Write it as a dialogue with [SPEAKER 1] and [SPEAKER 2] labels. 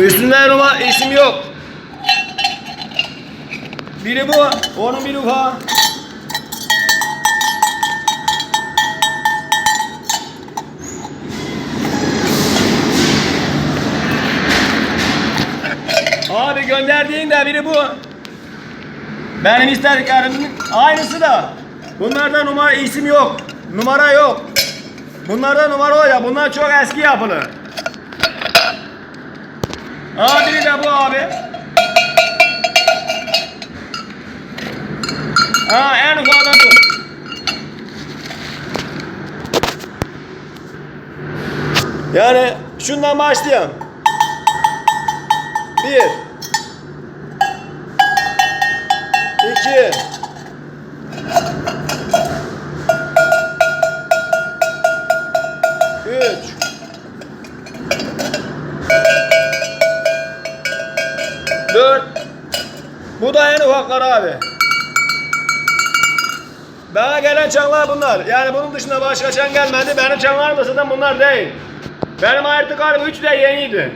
[SPEAKER 1] Üstünde numara isim yok. Biri bu, onun biri ufak. Abi gönderdiğin de biri bu. Benim isterdiklerimin aynısı da. Bunlarda numara isim yok. Numara yok. Bunlarda numara var ya bunlar çok eski yapılı. De bu abi. Aa en ufaktan bu. Yani şundan başlayalım. Bir. İki. 4. Bu da en ufaklar abi. Bana gelen çanlar bunlar. Yani bunun dışında başka çan gelmedi. Benim çanlarım da zaten bunlar değil. Benim artık harbi 3 de yeniydi.